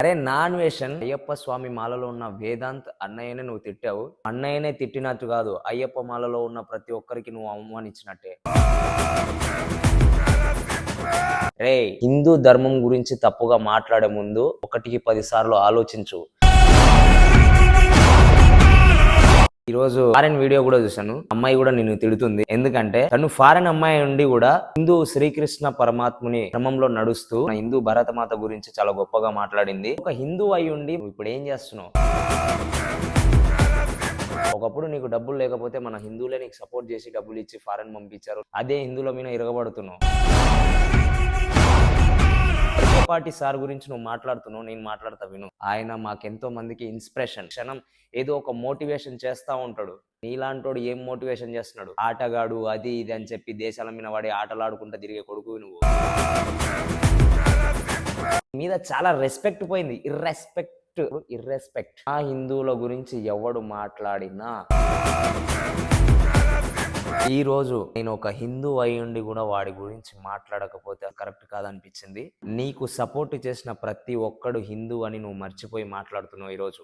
అరే నాన్ వేషన్ అయ్యప్ప స్వామి మాలలో ఉన్న వేదాంత్ అన్నయ్యనే నువ్వు తిట్టావు. అన్నయ్యనే తిట్టినట్టు కాదు అయ్యప్ప మాలలో ఉన్న ప్రతి ఒక్కరికి నువ్వు అవమానించినట్టే. రే హిందూ ధర్మం గురించి తప్పుగా మాట్లాడే ముందు ఒకటికి పది సార్లు ఆలోచించు. ఈ రోజు ఫారెన్ వీడియో కూడా చూశాను. అమ్మాయి కూడా నిన్ను తిడుతుంది. ఎందుకంటే తను ఫారెన్ అమ్మాయి ఉండి కూడా హిందూ శ్రీకృష్ణ పరమాత్ముని క్రమంలో నడుస్తూ హిందూ భరతమాత గురించి చాలా గొప్పగా మాట్లాడింది. ఒక హిందూ అయి ఉండి ఇప్పుడు ఏం చేస్తున్నావు? ఒకప్పుడు నీకు డబ్బులు లేకపోతే మన హిందువులే నీకు సపోర్ట్ చేసి డబ్బులు ఇచ్చి ఫారెన్ పంపించారు. అదే హిందువుల మీద ఇరగబడుతున్నావు. పార్టీ సార్ గురించి నువ్వు మాట్లాడుతున్నావు నేను మాట్లాడతా విను. ఆయన మాకెంతో మందికి ఇన్స్పిరేషన్ క్షణం ఏదో ఒక మోటివేషన్ చేస్తూ ఉంటాడు. నీలాంటోడు ఏం మోటివేషన్ చేస్తున్నాడు? ఆటగాడు అది ఇది అని చెప్పి దేశాల మీద వాడి ఆటలాడుకుంటా తిరిగే కొడుకు నువ్వు. మీద చాలా రెస్పెక్ట్ పోయింది. ఇర్రెస్పెక్ట్ ఇర్రెస్పెక్ట్ ఆ హిందువుల గురించి ఎవడు మాట్లాడినా ఈ రోజు నేను ఒక హిందూ అయి ఉండి కూడా వాడి గురించి మాట్లాడకపోతే కరెక్ట్ కాదనిపించింది. నీకు సపోర్ట్ చేసిన ప్రతి ఒక్కడు హిందూ అని నువ్వు మర్చిపోయి మాట్లాడుతున్నావు ఈరోజు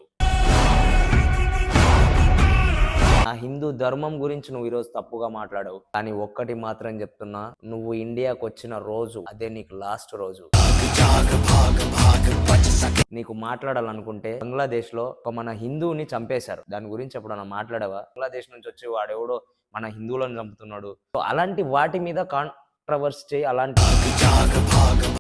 ఆ హిందూ ధర్మం గురించి నువ్వు ఈరోజు తప్పుగా మాట్లాడావు. కానీ ఒక్కటి మాత్రం చెప్తున్నా నువ్వు ఇండియాకు వచ్చిన రోజు అదే నీకు లాస్ట్ రోజు. నీకు మాట్లాడాలనుకుంటే బంగ్లాదేశ్లో ఒక మన హిందువుని చంపేశారు. దాని గురించి ఎప్పుడన్నా మాట్లాడావా? బంగ్లాదేశ్ నుంచి వచ్చి వాడెవడో మన హిందువులను చంపుతున్నాడు. సో అలాంటి వాటి మీద కాంట్రవర్స్ చేయి అలాంటి